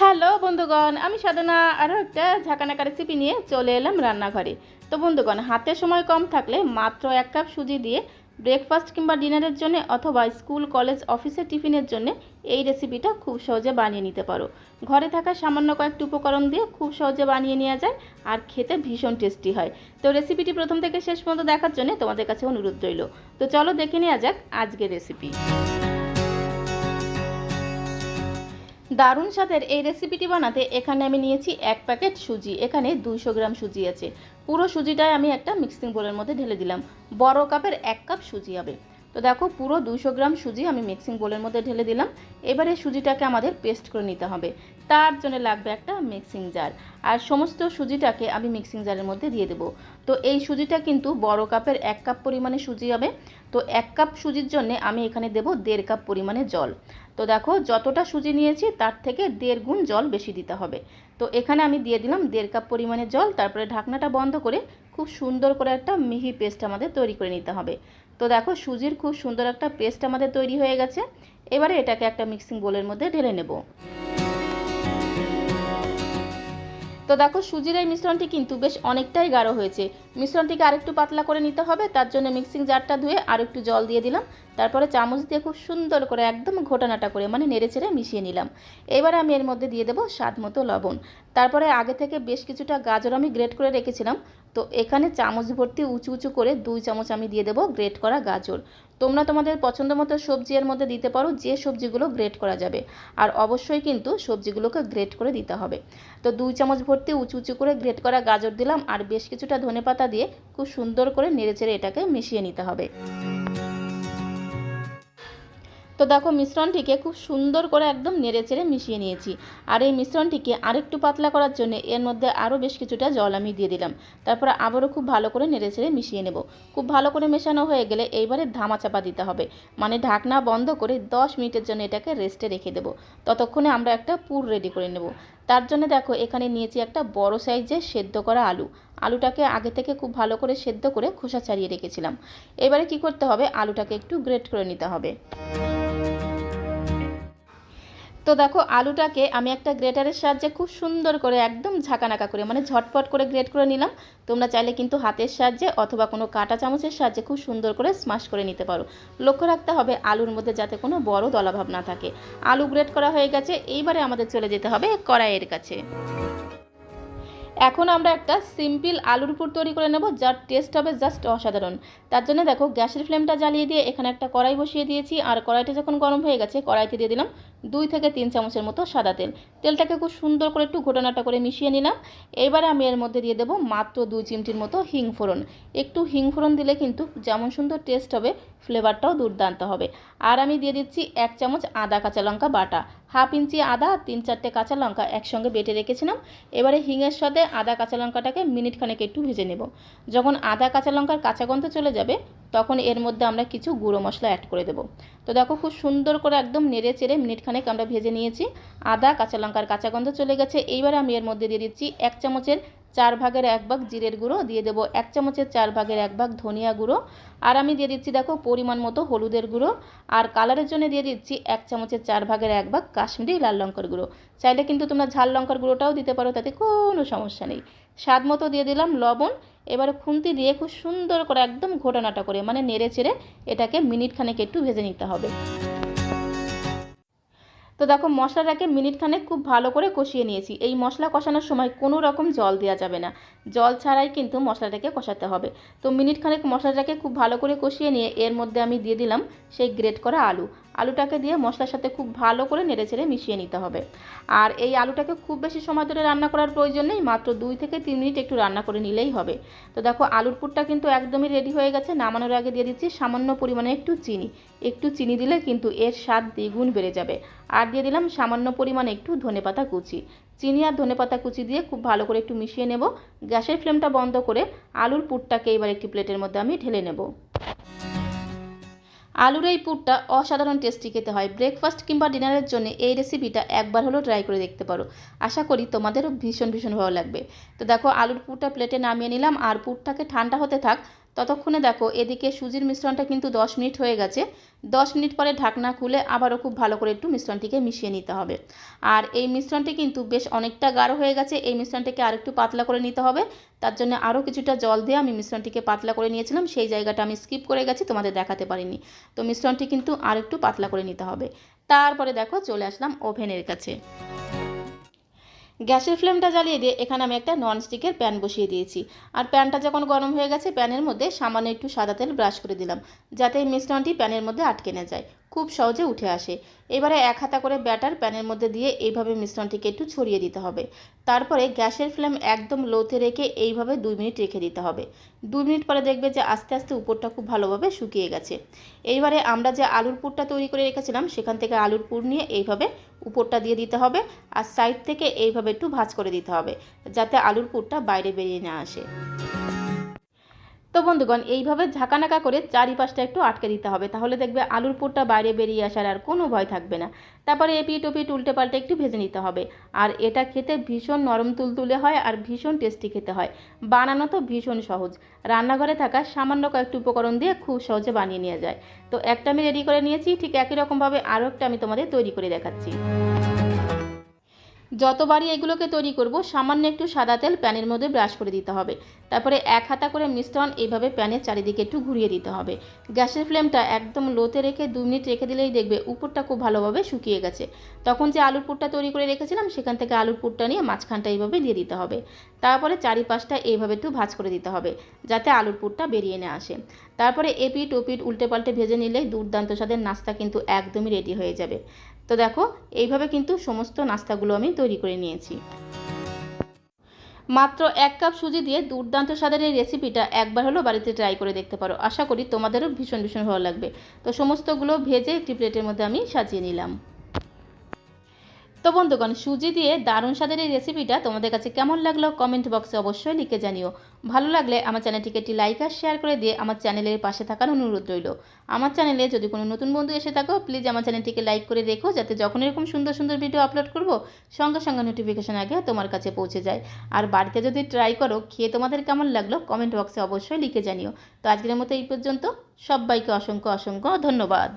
Hello বন্ধুগণ, আমি সাধনা। আরও একটা ঝাঁকানাকা রেসিপি নিয়ে চলে এলাম রান্নাঘরে। তো বন্ধুগণ, হাতে সময় কম থাকলে মাত্র এক কাপ সুজি দিয়ে ব্রেকফাস্ট কিংবা ডিনারের জন্য অথবা স্কুল, কলেজ, অফিসের টিফিনের জন্য এই রেসিপিটা খুব সহজে বানিয়ে নিতে পারো। ঘরে থাকা সামান্য কয়েকটি উপকরণ দিয়ে খুব সহজে বানিয়ে নেওয়া যায় আর খেতে ভীষণ টেস্টি হয়। তো রেসিপিটি প্রথম থেকে শেষ পর্যন্ত দেখার জন্য তোমাদের কাছে অনুরোধ রইল। তো চলো দেখে নেওয়া যাক আজকের রেসিপি দারুণ স্বাদের এই রেসিপিটি বানাতে এখানে আমি নিয়েছি এক প্যাকেট সুজি। এখানে দুইশো গ্রাম সুজি আছে। পুরো সুজিটাই আমি একটা মিক্সিং বোলের মধ্যে ঢেলে দিলাম। বড় কাপের এক কাপ সুজি হবে। তো দেখো পুরো দুশো গ্রাম সুজি আমি মিক্সিং বোলের মধ্যে ঢেলে দিলাম। এবারে সুজিটাকে আমাদের পেস্ট করে নিতে হবে। তার জন্য লাগবে একটা মিক্সিং জার। আর সমস্ত সুজিটাকে আমি মিক্সিং জারের মধ্যে দিয়ে দেবো। তো এই সুজিটা কিন্তু বড় কাপের এক কাপ পরিমাণে সুজি হবে। তো এক কাপ সুজির জন্য আমি এখানে দেব দেড় কাপ পরিমাণে জল। তো দেখো যতটা সুজি নিয়েছি তার থেকে দেড় গুণ জল বেশি দিতে হবে। তো এখানে আমি দিয়ে দিলাম দেড় কাপ পরিমাণে জল। তারপরে ঢাকনাটা বন্ধ করে খুব সুন্দর করে একটা মিহি পেস্ট আমাদের তৈরি করে নিতে হবে। তো দেখো সুজির খুব সুন্দর একটা পেস্ট আমাদের তৈরি হয়ে গেছে। এবারে এটাকে একটা মিক্সিং বোলের মধ্যে ঢেলে নেব। তো দেখো সুজির এই মিশ্রণটি কিন্তু বেশ অনেকটাই গাঢ় হয়েছে। মিশ্রণটিকে আরেকটু পাতলা করে নিতে হবে, তার জন্য মিক্সিং জারটা ধুয়ে আর একটু জল দিয়ে দিলাম। তারপরে চামচ দিয়ে খুব সুন্দর করে একদম ঘোটানাটা করে মানে নেড়ে চেড়ে মিশিয়ে নিলাম। এবার আমি এর মধ্যে দিয়ে দেবো স্বাদ মতো লবণ। তারপরে আগে থেকে বেশ কিছুটা গাজর আমি গ্রেট করে রেখেছিলাম। তো এখানে চামচ ভর্তি উঁচু উঁচু করে দুই চামচ আমি দিয়ে দেবো গ্রেট করা গাজর। তোমরা তোমাদের পছন্দ মতো সবজি এর মধ্যে দিতে পারো, যে সবজিগুলো গ্রেট করা যাবে। আর অবশ্যই কিন্তু সবজিগুলোকে গ্রেট করে দিতে হবে। তো দুই চামচ ভর্তি উঁচু উঁচু করে গ্রেট করা গাজর দিলাম, আর বেশ কিছুটা ধনেপাতা দিয়ে খুব সুন্দর করে নেড়ে চেড়ে এটাকে মিশিয়ে নিতে হবে। তো দেখো মিশ্রণটিকে খুব সুন্দর করে একদম নেড়ে চেড়ে মিশিয়ে নিয়েছি। আর এই মিশ্রণটিকে আরেকটু পাতলা করার জন্য এর মধ্যে আরও বেশ কিছুটা জল আমি দিয়ে দিলাম। তারপর আবারও খুব ভালো করে নেড়ে চেড়ে মিশিয়ে নেব। খুব ভালো করে মেশানো হয়ে গেলে এইবারে ধামা চাপা দিতে হবে। মানে ঢাকনা বন্ধ করে দশ মিনিটের জন্য এটাকে রেস্টে রেখে দেবো। ততক্ষণে আমরা একটা পুর রেডি করে নেব। তার জন্য দেখো এখানে নিয়েছি একটা বড় সাইজের সেদ্ধ করা আলু। আলুটাকে আগে থেকে খুব ভালো করে সেদ্ধ করে খোসা ছাড়িয়ে রেখেছিলাম। এবারে কি করতে হবে? আলুটাকে একটু গ্রেট করে নিতে হবে। তো দেখো, আলুটাকে আমি একটা গ্রেটারের সাহায্যে খুব সুন্দর করে একদম ঝাঁকানাকা করে মানে ঝটপট করে গ্রেট করে নিলাম। তোমরা চাইলে কিন্তু হাতের সাহায্যে অথবা কোনো কাঁটা চামচের সাহায্যে খুব সুন্দর করে স্মাশ করে নিতে পারো। লক্ষ্য রাখতে হবে, আলুর মধ্যে যাতে কোনো বড় দলাভাব না থাকে। আলু গ্রেট করা হয়ে গেছে, এইবারে আমাদের চলে যেতে হবে কড়াইয়ের কাছে। এখন আমরা একটা সিম্পল আলুর পুর তৈরি করে নেব, যার টেস্ট হবে জাস্ট অসাধারণ। তার জন্য দেখো, গ্যাসের ফ্লেমটা জ্বালিয়ে দিয়ে এখানে একটা কড়াই বসিয়ে দিয়েছি, আর কড়াইটা যখন গরম হয়ে গেছে, কড়াইতে দিয়ে দিলাম দুই থেকে তিন চামচের মতো সাদা তেল। তেলটাকে খুব সুন্দর করে একটু ঘটনাটা করে মিশিয়ে নিলাম। এবারে আমি এর মধ্যে দিয়ে দেবো মাত্র দুই চিমটির মতো হিং ফোড়ন। একটু হিং ফোড়ন দিলে কিন্তু যেমন সুন্দর টেস্ট হবে ফ্লেভারটাও দুর্দান্ত হবে। আর আমি দিয়ে দিচ্ছি এক চামচ আদা কাঁচা লঙ্কা বাটা। হাফ ইঞ্চি আদা, তিন চারটে কাঁচা লঙ্কা একসঙ্গে বেটে রেখেছিলাম। এবারে হিঙের সাথে আদা কাঁচা লঙ্কাটাকে মিনিট খানেক একটু ভেজে নেব। যখন আদা কাঁচা লঙ্কার কাঁচা গন্ধ চলে যাবে, তখন এর মধ্যে আমরা কিছু গুঁড়ো মশলা অ্যাড করে দেবো। তো দেখো খুব সুন্দর করে একদম নেড়ে চেড়ে মিনিট খানেক আমরা ভেজে নিয়েছি। আদা, কাঁচা লঙ্কার কাঁচা গন্ধ চলে গেছে। এইবারে আমি এর মধ্যে দিয়ে দিচ্ছি এক চামচের চার ভাগের এক ভাগ জিরের গুঁড়ো, দিয়ে দেবো এক চামচের চার ভাগের এক ভাগ ধনিয়া গুঁড়ো। আর আমি দিয়ে দিচ্ছি দেখো পরিমাণ মতো হলুদের গুঁড়ো। আর কালারের জন্য দিয়ে দিচ্ছি এক চামচের চার ভাগের এক ভাগ কাশ্মীরি লাল লঙ্কার গুঁড়ো। চাইলে কিন্তু তোমরা ঝাল লঙ্কার গুঁড়োটাও দিতে পারো, তাতে কোনো সমস্যা নেই। স্বাদ মতো দিয়ে দিলাম লবণ। এবারে খুন্তি দিয়ে খুব সুন্দর করে একদম ঘটনাটা করে মানে নেড়ে চেড়ে এটাকে মিনিট খানেক একটু ভেজে নিতে হবে। তো দেখো, মশলাটাকে মিনিট খানেক খুব ভালো করে কষিয়ে নিয়েছি। এই মশলা কষানোর সময় কোনো রকম জল দেওয়া যাবে না। জল ছাড়াই কিন্তু মশলাটাকে কষাতে হবে। তো মিনিট খানেক মশলাটাকে খুব ভালো করে কষিয়ে নিয়ে এর মধ্যে আমি দিয়ে দিলাম সেই গ্রেট করা আলু। আলুটাকে দিয়ে মশলার সাথে খুব ভালো করে নেড়ে চেড়ে মিশিয়ে নিতে হবে। আর এই আলুটাকে খুব বেশি সময় ধরে রান্না করার প্রয়োজন নেই, মাত্র দুই থেকে তিন মিনিট একটু রান্না করে নিলেই হবে। তো দেখো, আলুর পুরটা কিন্তু একদমই রেডি হয়ে গেছে। নামানোর আগে দিয়ে দিচ্ছি সামান্য পরিমাণে একটু চিনি। একটু চিনি দিলে কিন্তু এর স্বাদ দ্বিগুণ বেড়ে যাবে। আর দিয়ে দিলাম, সামান্য পরিমাণে একটু ধনেপাতা কুচি। চিনি আর ধনেপাতা কুচি দিয়ে খুব ভালো করে একটু মিশিয়ে নেব। গ্যাসের ফ্লেমটা বন্ধ করে আলুর পুরটাকে এবার একটি প্লেটের মধ্যে আমি ঢেলে নেব। আলুর এই পুরটা অসাধারণ টেস্টি খেতে হয়। ব্রেকফাস্ট কিংবা ডিনারের জন্য এই রেসিপিটা একবার হলেও ট্রাই করে দেখতে পারো। আশা করি তোমাদেরও ভীষণ ভীষণ ভালো লাগবে। তো দেখো, আলুর পুরটা প্লেটে নামিয়ে নিলাম। আর পুরটাকে ঠান্ডা হতে থাক ততক্ষণে দেখো, এদিকে সুজির মিশ্রণটা কিন্তু দশ মিনিট হয়ে গেছে। দশ মিনিট পরে ঢাকনা খুলে আবারও খুব ভালো করে একটু মিশ্রণটিকে মিশিয়ে নিতে হবে। আর এই মিশ্রণটি কিন্তু বেশ অনেকটা গাঢ় হয়ে গেছে, এই মিশ্রণটিকে আরেকটু পাতলা করে নিতে হবে। তার জন্য আরও কিছুটা জল দিয়ে আমি মিশ্রণটিকে পাতলা করে নিয়েছিলাম, সেই জায়গাটা আমি স্কিপ করে গেছি, তোমাদের দেখাতে পারিনি। তো মিশ্রণটি কিন্তু আর একটু পাতলা করে নিতে হবে। তারপরে দেখো, চলে আসলাম ওভেনের কাছে। গ্যাসের ফ্লেমটা জ্বালিয়ে দিয়ে এখানে আমি একটা ননস্টিকের প্যান বসিয়ে দিয়েছি। আর প্যানটা যখন গরম হয়ে গেছে, প্যানের মধ্যে সামান্য একটু সাদা তেল ব্রাশ করে দিলাম, যাতে এই মিশ্রণটি প্যানের মধ্যে আটকে না যায়। খুব সহজে উঠে আসে। এবারে এক হাতা করে ব্যাটার প্যানের মধ্যে দিয়ে এইভাবে মিশ্রণটিকে একটু ছড়িয়ে দিতে হবে। তারপরে গ্যাসের ফ্লেম একদম লোতে রেখে এইভাবে দুই মিনিট রেখে দিতে হবে। দুই মিনিট পরে দেখবে যে আস্তে আস্তে উপরটা খুব ভালোভাবে শুকিয়ে গেছে। এইবারে আমরা যে আলুর পুরটা তৈরি করে রেখেছিলাম, সেখান থেকে আলুর পুর নিয়ে এইভাবে উপরটা দিয়ে দিতে হবে আর সাইড থেকে এইভাবে একটু ভাঁজ করে দিতে হবে যাতে আলুর পুরটা বাইরে বেরিয়ে না আসে। তো বন্ধুগণ, এইভাবে ঝাঁকানাকা করে চারিপাশটা একটু আটকে দিতে হবে। তাহলে দেখবে আলুর পুরটা বাইরে বেরিয়ে আসার আর কোনো ভয় থাকবে না। তারপরে এপিট ওপিট উল্টে পাল্টে একটু ভেজে নিতে হবে। আর এটা খেতে ভীষণ নরম তুলতুলে হয় আর ভীষণ টেস্টি খেতে হয়। বানানো তো ভীষণ সহজ। রান্নাঘরে থাকা সামান্য কয়েকটি উপকরণ দিয়ে খুব সহজে বানিয়ে নেওয়া যায়। তো একটা আমি রেডি করে নিয়েছি। ঠিক একই রকমভাবে আরও একটা আমি তোমাদের তৈরি করে দেখাচ্ছি। যতবারই এগুলোকে তৈরি করব, সামান্য একটু সাদা তেল প্যানের মধ্যে ব্রাশ করে দিতে হবে। তারপরে এক হাতা করে মিশ্রণ এইভাবে প্যানের চারিদিকে একটু ঘুরিয়ে দিতে হবে। গ্যাসের ফ্লেমটা একদম লোতে রেখে দু মিনিট রেখে দিলেই দেখবে উপরটা খুব ভালোভাবে শুকিয়ে গেছে। তখন যে আলুর পুরটা তৈরি করে রেখেছিলাম, সেখান থেকে আলুর পুরটা নিয়ে মাঝখানটা এইভাবে দিয়ে দিতে হবে। তারপরে চারিপাশটা এইভাবে একটু ভাজ করে দিতে হবে, যাতে আলুর পুরটা বেরিয়ে না আসে। তারপরে এপিট ওপিট উল্টে পাল্টে ভেজে নিলেই দুর্দান্ত স্বাদের নাস্তা কিন্তু একদমই রেডি হয়ে যাবে। তো দেখো, এইভাবে কিন্তু সমস্ত নাস্তাগুলো আমি তৈরি করে নিয়েছি। মাত্র এক কাপ সুজি দিয়ে দুর্দান্ত স্বাদের এই রেসিপিটা একবার হলো বাড়িতে ট্রাই করে দেখতে পারো। আশা করি তোমাদেরও ভীষণ ভীষণ ভালো লাগবে। তো সমস্তগুলো ভেজে একটি প্লেটের মধ্যে আমি সাজিয়ে নিলাম। তো বন্ধুগণ, সুজি দিয়ে দারুণ স্বাদের এই রেসিপিটা তোমাদের কাছে কেমন লাগল কমেন্ট বক্সে অবশ্যই লিখে জানিও। ভালো লাগলে আমার চ্যানেলটিকে একটি লাইক আর শেয়ার করে দিয়ে আমার চ্যানেলের পাশে থাকার অনুরোধ রইল। আমার চ্যানেলে যদি কোনো নতুন বন্ধু এসে থাকো প্লিজ আমার চ্যানেলটিকে লাইক করে রেখো যাতে যখন এরকম সুন্দর সুন্দর ভিডিও আপলোড করব, সঙ্গে সঙ্গে নোটিফিকেশন আগে তোমার কাছে পৌঁছে যায়। আর বাড়িতে যদি ট্রাই করো, খেয়ে তোমাদের কেমন লাগল কমেন্ট বক্সে অবশ্যই লিখে জানিও। তো আজকের মতো এই পর্যন্ত। সবাইকে অসংখ্য অসংখ্য ধন্যবাদ।